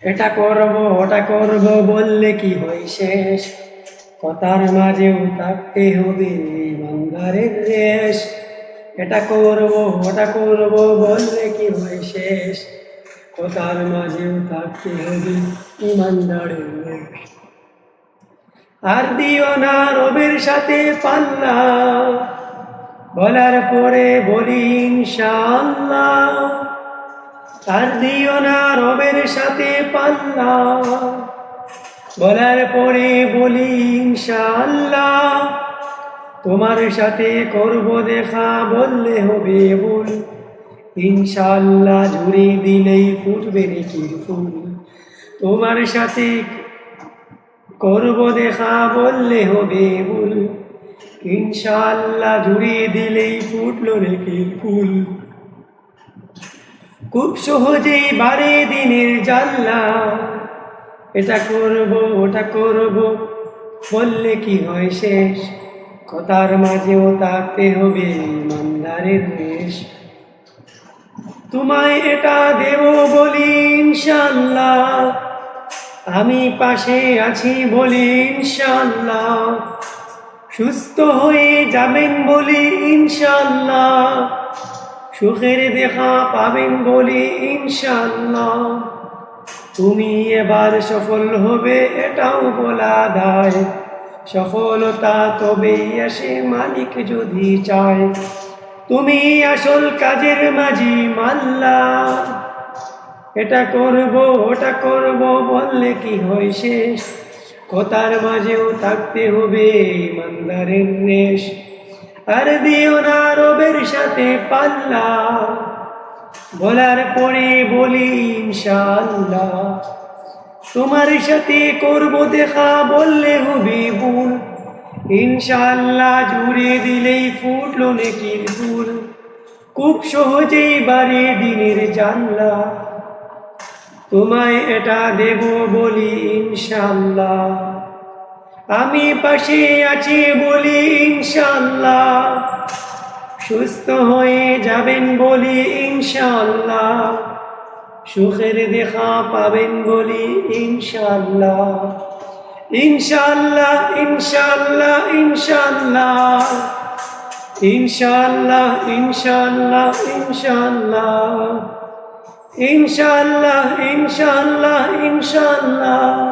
এটা করব, ওটা করব বললে কি হয় শেষ? কথার মাঝেও থাকতে হবে ইমানদারের রেশ। এটা করব, ওটা করব বললে কি হয় শেষ? কথার মাঝেও থাকতে হবে ইমানদারের রেশ। আর দিও না রবের সাথে পাল্লা। বলার পরে বলি, ইনশাআল্লাহ। আর দিও না রবের সাথে পাল্লা। বলার পরে বলি, ইনশাআল্লাহ। তোমার সাথে করব দেখা, বললে হবে বল ইনশাআল্লাহ জুড়ে দিলেই ফুটবে নেকির ফুল। তোমার সাথে করব দেখা, বললে হবে বল ইনশাআল্লাহ জুড়িয়ে দিলেই ফুটলো নেকির ফুল। খুব সহজেই বাড়ে দিনের জাল্লা এটা করব, ওটা করব বললে কি হয় শেষ? কথার মাঝেও থাকতে হবে ইমানদারের দেশ তোমায় এটা দেব বলি ইনশাল্লাহ আমি পাশে আছি বলি ইনশাল্লাহ সুস্থ হয়ে যাবেন বলি ইনশাল্লাহ সুখের দেখা পাবেন বলি ইনশাল্লাহ তুমি এবার সফল হবে এটাও বলা দায় সফলতা তবেই আসে, মালিক যদি চায়। তুমি আসল কাজের মাঝি মাল্লা। এটা করব, ওটা করব, বললে কি হয় শেষ? কথার মাঝেও থাকতে হবে, ইমানদারের রেশ আর দিও না রবের সাথে পাল্লা। বলার পরে বলি ইনশাল্লাহ তোমার সাথে করব দেখা, বললে হবে ভুল। ইনশাল্লাহ জুড়ে দিলেই ফুটলো নেকির ফুল খুব সহজেই বাড়ে দিনের জানলা। তোমায় এটা দেব বলি, ইনশাআল্লাহ। আমি পাশে আছি বলি ইনশাল্লাহ সুস্থ হয়ে যাবেন বলি ইনশাল্লাহ সুখের দেখা পাবেন বলি ইনশাআল্লাহ। ইনশাল্লাহ ইনশাল্লাহ ইনশাল্লাহ ইনশাল্লাহ ইনশাল্লাহ ইনশাআল্লাহ। ইনশাল্লাহ ইনশাল্লাহ ইনশাআল্লাহ।